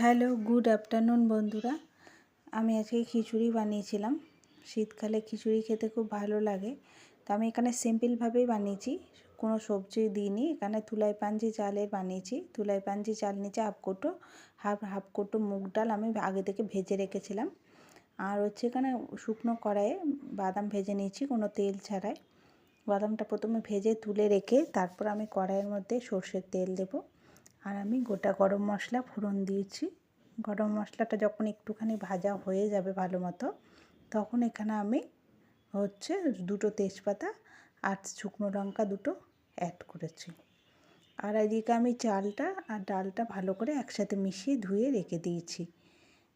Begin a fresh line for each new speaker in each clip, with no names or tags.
Hello, good afternoon বন্ধুরা। আমি আজকে খিচুড়ি বানিয়েছিলাম। শীতকালে খিচুড়ি খেতে খুব ভালো লাগে। তো আমি এখানে সিম্পলভাবেই বানিয়েছি। কোনো সবজি দিইনি। এখানে তুলাই পাঞ্জি চালের বানিয়েছি। তুলাই পাঞ্জি চাল নিচে হাফ কোটো। হাফ হাফ কোটো মুগ ডাল আমি আগে থেকে ভেজে রেখেছিলাম। আর হচ্ছে এখানে শুকনো কড়াইয়ে বাদাম ভেজে নিয়েছি, কোনো তেল ছাড়াই। বাদামটা প্রথমে ভেজে তুলে রেখে তারপর আমি কড়াইয়ের মধ্যে সর্ষের তেল দেবো। আর আমি গোটা গরম মশলা ফোড়ন দিয়েছি। গরম মশলাটা যখন একটুখানি ভাজা হয়ে যাবে ভালো মতো, তখন এখানে আমি হচ্ছে দুটো তেজপাতা আর শুকনো লঙ্কা দুটো অ্যাড করেছি। আর এদিকে আমি চালটা আর ডালটা ভালো করে একসাথে মিশিয়ে ধুয়ে রেখে দিয়েছি।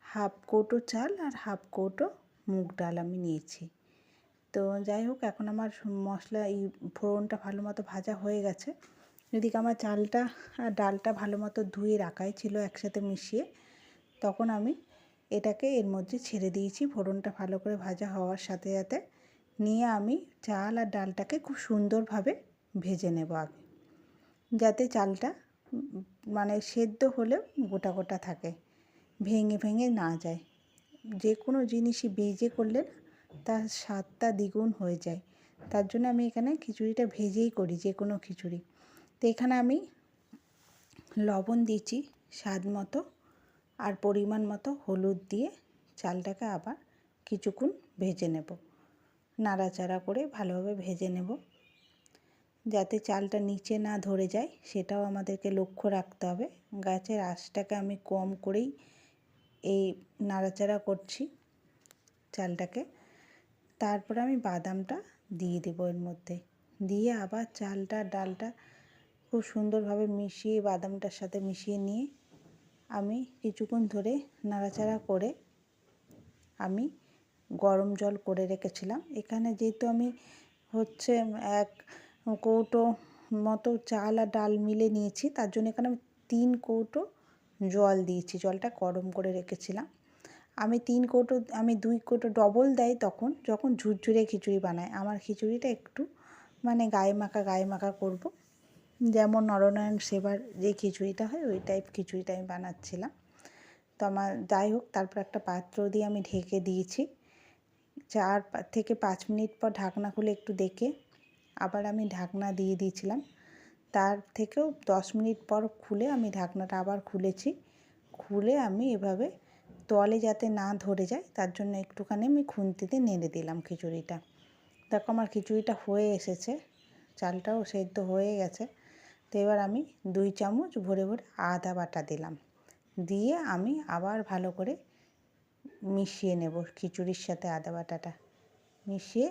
হাফ কৌটো চাল আর হাফ কৌটো মুগ ডাল আমি নিয়েছি। তো যাই হোক, এখন আমার মশলা এই ফোড়নটা ভালো মতো ভাজা হয়ে গেছে। এদিকে আমার চালটা আর ডালটা ভালো মতো ধুয়ে রাখাই ছিল একসাথে মিশিয়ে। তখন আমি এটাকে এর মধ্যে ছেড়ে দিয়েছি ফোড়নটা ভালো করে ভাজা হওয়ার সাথে সাথে। নিয়ে আমি চাল আর ডালটাকে খুব সুন্দরভাবে ভেজে নেব আগে, যাতে চালটা মানে সেদ্ধ হলেও গোটা গোটা থাকে, ভেঙে ভেঙে না যায়। যে কোনো জিনিসই ভেজে করলে তার স্বাদটা দ্বিগুণ হয়ে যায়। তার জন্য আমি এখানে খিচুড়িটা ভেজেই করি যে কোনো খিচুড়ি। তো এখানে আমি লবণ দিয়েছি স্বাদ মতো আর পরিমাণ মতো হলুদ দিয়ে চালটাকে আবার কিছুক্ষণ ভেজে নেব। নাড়াচাড়া করে ভালোভাবে ভেজে নেব। যাতে চালটা নিচে না ধরে যায়, সেটাও আমাদেরকে লক্ষ্য রাখতে হবে। গাছের আঁশটাকে আমি কম করেই এই নাড়াচাড়া করছি চালটাকে। তারপরে আমি বাদামটা দিয়ে দেবো এর মধ্যে। দিয়ে আবার চালটা, ডালটা খুব সুন্দরভাবে মিশিয়ে বাদামটার সাথে মিশিয়ে নিয়ে আমি কিছুক্ষণ ধরে নাড়াচাড়া করে আমি গরম জল করে রেখেছিলাম। এখানে যেহেতু আমি হচ্ছে এক কৌটো মতো চাল আর ডাল মিলে নিয়েছি, তার জন্য এখানে আমি তিন কৌটো জল দিয়েছি, জলটা গরম করে রেখেছিলাম। আমি তিন কৌটো, আমি দুই কৌটো ডবল দেয় তখন, যখন ঝুরঝুরে খিচুড়ি বানায়। আমার খিচুড়িটা একটু মানে গায়ে মাখা গায়ে মাখা করব। যেমন নরনারায়ণ সেবার যে খিচুড়িটা হয়, ওই টাইপ খিচুড়িটা আমি বানাচ্ছিলাম। তো আমার যাই হোক, তারপর একটা পাত্র দিয়ে আমি ঢেকে দিয়েছি। চার থেকে পাঁচ মিনিট পর ঢাকনা খুলে একটু দেখে আবার আমি ঢাকনা দিয়ে দিয়েছিলাম। তার থেকেও দশ মিনিট পর খুলে আমি ঢাকনাটা আবার খুলেছি। খুলে আমি এভাবে তলে যাতে না ধরে যায়, তার জন্য একটুখানি আমি খুন্তিতে নেড়ে দিলাম খিচুড়িটা। দেখো আমার খিচুড়িটা হয়ে এসেছে। চালটাও সেদ্ধ হয়ে গেছে। তো এবার আমি দুই চামচ ভরে ভরে আদা বাটা দিলাম। দিয়ে আমি আবার ভালো করে মিশিয়ে নেব খিচুড়ির সাথে আদা বাটাটা। মিশিয়ে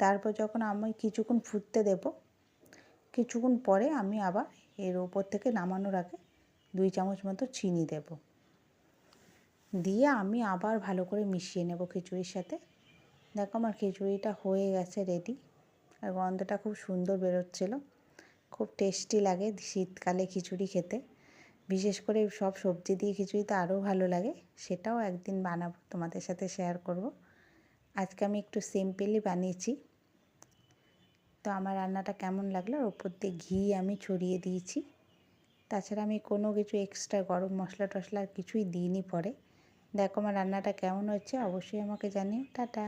তারপর যখন আমি কিছুক্ষণ ফুটতে দেব, কিছুক্ষণ পরে আমি আবার এর ওপর থেকে নামানোর আগে দুই চামচ মতো চিনি দেব। দিয়ে আমি আবার ভালো করে মিশিয়ে নেব খিচুড়ির সাথে। দেখো আমার খিচুড়িটা হয়ে গেছে রেডি আর গন্ধটা খুব সুন্দর বেরোচ্ছিলো। খুব টেস্টি লাগে শীতকালে খিচুড়ি খেতে। বিশেষ করে সব সবজি দিয়ে খিচুড়ি তো আরও ভালো লাগে, সেটাও একদিন বানাবো, তোমাদের সাথে শেয়ার করব। আজকে আমি একটু সিম্পলি বানিয়েছি। তো আমার রান্নাটা কেমন লাগল, আর ওপর দিয়ে ঘি আমি ছড়িয়ে দিয়েছি। তাছাড়া আমি কোনো কিছু এক্সট্রা গরম মশলা টশলা কিছুই দিইনি পরে। দেখো আমার রান্নাটা কেমন হচ্ছে, অবশ্যই আমাকে জানিও। টাটা!